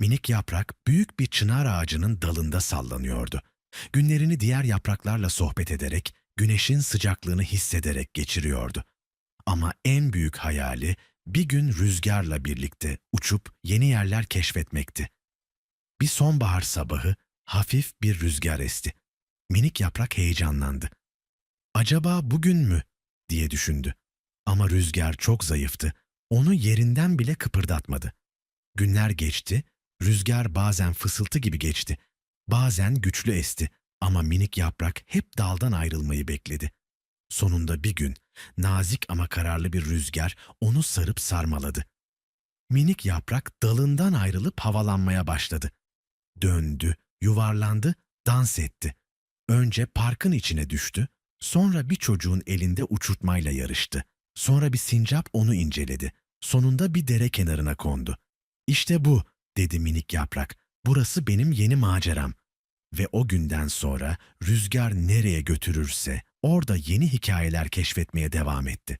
Minik yaprak büyük bir çınar ağacının dalında sallanıyordu. Günlerini diğer yapraklarla sohbet ederek, güneşin sıcaklığını hissederek geçiriyordu. Ama en büyük hayali bir gün rüzgarla birlikte uçup yeni yerler keşfetmekti. Bir sonbahar sabahı hafif bir rüzgar esti. Minik yaprak heyecanlandı. Acaba bugün mü diye düşündü. Ama rüzgar çok zayıftı. Onu yerinden bile kıpırdatmadı. Günler geçti, rüzgar bazen fısıltı gibi geçti. Bazen güçlü esti ama minik yaprak hep daldan ayrılmayı bekledi. Sonunda bir gün nazik ama kararlı bir rüzgar onu sarıp sarmaladı. Minik yaprak dalından ayrılıp havalanmaya başladı. Döndü, yuvarlandı, dans etti. Önce parkın içine düştü, sonra bir çocuğun elinde uçurtmayla yarıştı. Sonra bir sincap onu inceledi. Sonunda bir dere kenarına kondu. İşte bu, dedi minik yaprak. Burası benim yeni maceram. Ve o günden sonra rüzgar nereye götürürse orada yeni hikayeler keşfetmeye devam etti.